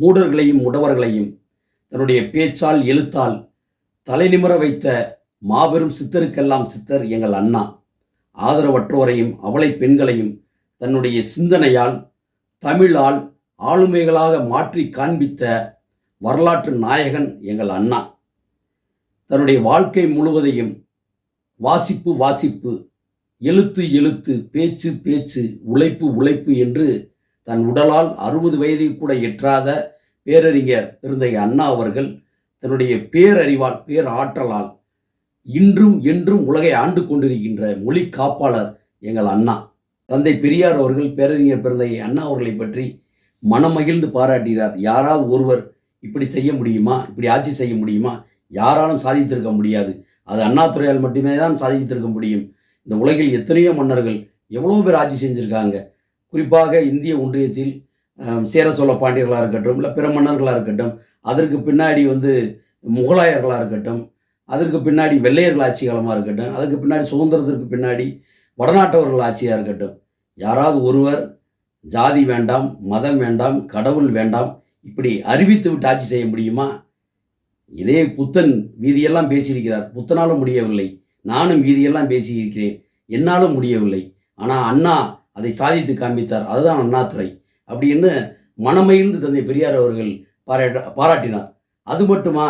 மூடர்களையும் முடவர்களையும் தன்னுடைய பேச்சால் எழுத்தால் தலைநிமிர வைத்த மாபெரும் சித்தருக்கெல்லாம் சித்தர் எங்கள் அண்ணா. ஆதரவற்றோரையும் அவளை பெண்களையும் தன்னுடைய சிந்தனையால் தமிழால் ஆளுமைகளாக மாற்றி காண்பித்த வரலாற்று நாயகன் எங்கள் அண்ணா. தன்னுடைய வாழ்க்கை முழுவதையும் வாசிப்பு வாசிப்பு எழுத்து எழுத்து பேச்சு பேச்சு உழைப்பு உழைப்பு என்று தன் உடலால் அறுபது வயதை கூட எற்றாத பேரறிஞர் இருந்தைய அண்ணா அவர்கள் தன்னுடைய பேரறிவால் பேர் ஆற்றலால் இன்றும் என்றும் உலகை ஆண்டு கொண்டிருக்கின்ற மொழி காப்பாளர் எங்கள் அண்ணா. தந்தை பெரியார் அவர்கள் பேரறிஞர் பிறந்தைய அண்ணா அவர்களை பற்றி மனமகிழ்ந்து பாராட்டினார் யாராவது ஒருவர் இப்படி செய்ய முடியுமா? இப்படி ஆட்சி செய்ய முடியுமா? யாராலும் சாதித்திருக்க முடியாது. அது அண்ணா துறையால் மட்டுமே தான் சாதித்திருக்க முடியும். இந்த உலகில் எத்தனையோ மன்னர்கள் எவ்வளோ பேர் ஆட்சி செஞ்சுருக்காங்க. குறிப்பாக இந்திய ஒன்றியத்தில் சேர சோழ பாண்டியர்களாக இருக்கட்டும் இல்லை பிற மன்னர்களாக இருக்கட்டும் அதற்கு பின்னாடி வந்து முகலாயர்களாக இருக்கட்டும் அதற்கு பின்னாடி வெள்ளையர்கள் ஆட்சி காலமாக இருக்கட்டும் அதுக்கு பின்னாடி சுதந்திரத்திற்கு பின்னாடி வடநாட்டவர்கள் ஆட்சியாக இருக்கட்டும் யாராவது ஒருவர் ஜாதி வேண்டாம் மதம் வேண்டாம் கடவுள் வேண்டாம் இப்படி அறிவித்து விட்டு ஆட்சி செய்ய முடியுமா? இதே புத்தன் வீதியெல்லாம் பேசியிருக்கிறார். புத்தனாலும் முடியவில்லை. நானும் வீதியெல்லாம் பேசியிருக்கிறேன். என்னாலும் முடியவில்லை. ஆனால் அண்ணா அதை சாதித்து காண்பித்தார். அதுதான் அண்ணாதுரை. அப்படின்னு மனமகிழ்ந்து தந்தை பெரியார் அவர்கள் பாராட்ட பாராட்டினார். அது மட்டுமா?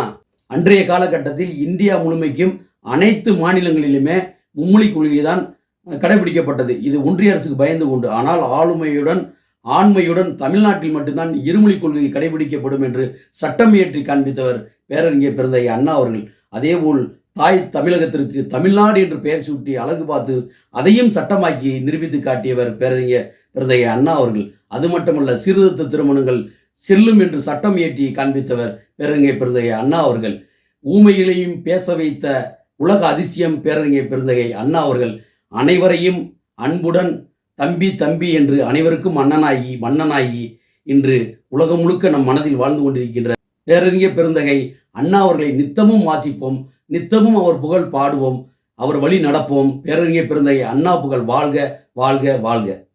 அன்றைய காலகட்டத்தில் இந்தியா முழுமைக்கும் அனைத்து மாநிலங்களிலுமே மும்மொழி கொள்கை தான் கடைபிடிக்கப்பட்டது. இது ஒன்றிய அரசுக்கு பயந்து கொண்டு ஆனால் ஆளுமையுடன் ஆண்மையுடன் தமிழ்நாட்டில் மட்டும்தான் இருமொழி கொள்கை கடைபிடிக்கப்படும் என்று சட்டம் இயற்றி காண்பித்தவர் பேரறிஞர் பிறந்த அண்ணா அவர்கள். அதேபோல் தாய் தமிழகத்திற்கு தமிழ்நாடு என்று பெயர் சூட்டி அழகு பார்த்து அதையும் சட்டமாக்கி நிரூபித்து காட்டியவர் பேரறிஞர் பிறந்தைய அண்ணா அவர்கள். அது மட்டுமல்ல சீர்திருத்த திருமணங்கள் செல்லும் என்று சட்டம் இயற்றி காண்பித்தவர் பேரறிஞர் பிறந்தைய அண்ணா அவர்கள். ஊமையிலையும் பேச வைத்த உலக அதிசயம் பேரறிஞர் பிறந்தகை அண்ணா அவர்கள். அனைவரையும் அன்புடன் தம்பி தம்பி என்று அனைவருக்கும் அண்ணனாகி மன்னனாகி இன்று உலகம் முழுக்க நம் மனதில் வாழ்ந்து கொண்டிருக்கின்ற பேரறிஞர் பெருந்தகை அண்ணா அவர்களை நித்தமும் வாசிப்போம். நித்தமும் அவர் புகழ் பாடுவோம். அவர் வழி நடப்போம். பேரறிஞர் பிறந்த அண்ணா புகழ். வாழ்க வாழ்க வாழ்க.